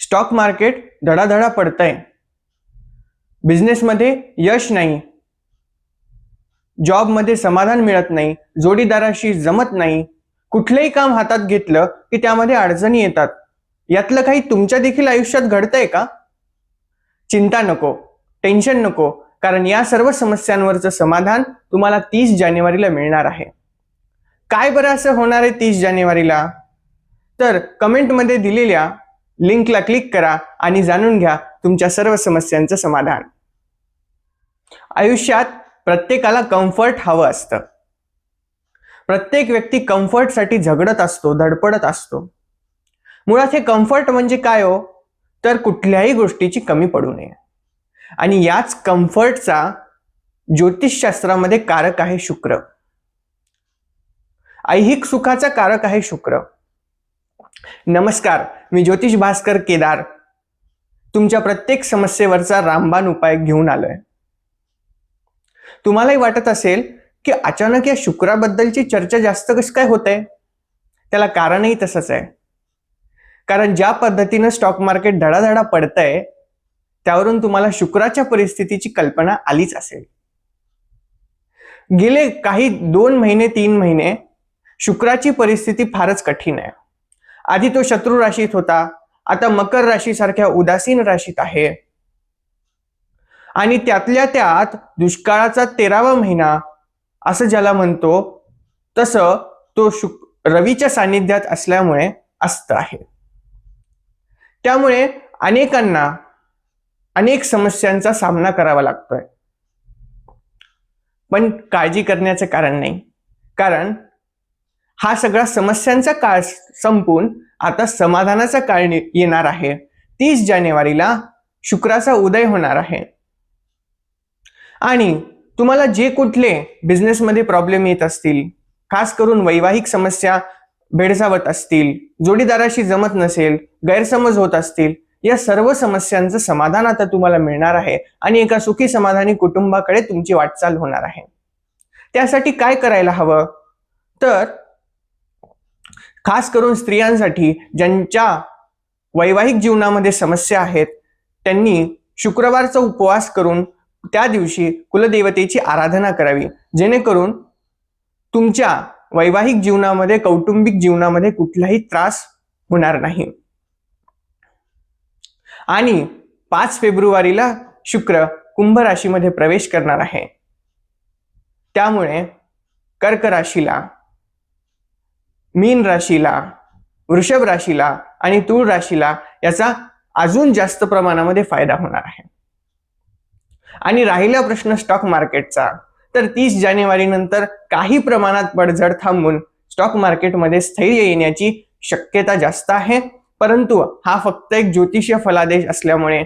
Stock market धडाधडा पडतंय. बिझनेसमध्ये यश नाही. जॉबमध्ये समाधान मिळत नाही. जोडीदाराशी जमत नाही. कुठलंही काम हातात घेतलं की त्यामध्ये अडचणी येतात. यातलं काही तुमच्या देखील आयुष्यात घडतंय का? चिंता नको टेन्शन नको कारण या सर्व समस्यांवरचं समाधान तुम्हाला तीस जानेवारीला मिळणार आहे. काय बरं असं होणार आहे तीस जानेवारीला? तर कमेंटमध्ये दिलेल्या लिंकला क्लिक करा आणि जाणून घ्या तुमच्या सर्व समस्यांचं समाधान. आयुष्यात प्रत्येकाला कम्फर्ट हवं असतं. प्रत्येक व्यक्ती कम्फर्टसाठी झगडत असतो धडपडत असतो. मुळात हे कम्फर्ट म्हणजे काय हो? तर कुठल्याही गोष्टीची कमी पडू नये. आणि याच कम्फर्टचा ज्योतिषशास्त्रामध्ये कारक आहे शुक्र. ऐहिक सुखाचा कारक आहे शुक्र. नमस्कार मी ज्योतिष भास्कर केदार. तुमच्या प्रत्येक समस्येवरचा रामबाण उपाय घेऊन आलोय. तुम्हालाही वाटत असेल की अचानक या शुक्राबद्दलची चर्चा जास्त कशी काय होत आहे त्याला कारणही तसंच आहे. कारण ज्या पद्धतीनं स्टॉक मार्केट धडाधडा पडतंय त्यावरून तुम्हाला शुक्राच्या परिस्थितीची कल्पना आलीच असेल. गेले काही दोन महिने तीन महिने शुक्राची परिस्थिती फारच कठीण आहे. आधी तो शत्रू राशीत होता. आता मकर राशीसारख्या उदासीन राशीत आहे. आणि त्यातल्या त्यात दुष्काळाचा तेरावा महिना असं ज्याला म्हणतो तसं तो शुक रवीच्या सान्निध्यात असल्यामुळे असत आहे. त्यामुळे अनेकांना अनेक समस्यांचा सामना करावा लागतोय. पण काळजी करण्याचं कारण नाही. कारण हा सगळा समस्यांचा काळ संपून आता समाधानाचा काळ येणार आहे. तीस जानेवारीला शुक्राचा उदय होणार आहे. आणि तुम्हाला जे कुठले बिझनेसमध्ये प्रॉब्लेम येत असतील खास करून वैवाहिक समस्या भेडसावत असतील जोडीदाराशी जमत नसेल गैरसमज होत असतील या सर्व समस्यांचं समाधान आता तुम्हाला मिळणार आहे आणि एका सुखी समाधानी कुटुंबाकडे तुमची वाटचाल होणार आहे. त्यासाठी काय करायला हवं? तर खास करून स्त्रियांसाठी ज्यांच्या वैवाहिक जीवनामध्ये समस्या आहेत त्यांनी शुक्रवारचा उपवास करून त्या दिवशी कुलदेवतेची आराधना करावी. जेणेकरून तुमच्या वैवाहिक जीवनामध्ये कौटुंबिक जीवनामध्ये कुठलाही त्रास होणार नाही. आणि पाच फेब्रुवारीला शुक्र कुंभ राशीमध्ये प्रवेश करणार आहे. त्यामुळे कर्क राशीला मीन राशीला वृषभ राशीला आणि तूळ राशीला याचा अजून जास्त प्रमाणामध्ये फायदा होणार आहे. आणि राहिला प्रश्न स्टॉक मार्केटचा तर तीस जानेवारी नंतर काही प्रमाणात पडझड थांबून स्टॉक मार्केटमध्ये स्थैर्य येण्याची शक्यता जास्त आहे. परंतु हा फक्त एक ज्योतिषीय फलादेश असल्यामुळे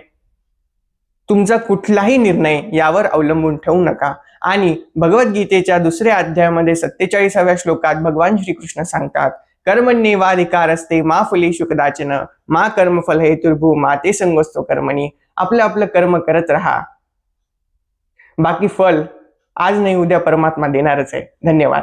तुमचा कुठलाही निर्णय यावर अवलंबून ठेवू नका. आणि भगवद्गीतेच्या दुसऱ्या अध्यायामध्ये सत्तेचाळीसाव्या श्लोकात भगवान श्रीकृष्ण सांगतात कर्मण्येवाधिकार असते मा फलेषु कदाचन मा कर्मफल हेतुर्भू मा ते संगोस्तो कर्मणी. आपलं आपलं कर्म करत राहा. बाकी फल आज नाही उद्या परमात्मा देणारच आहे. धन्यवाद.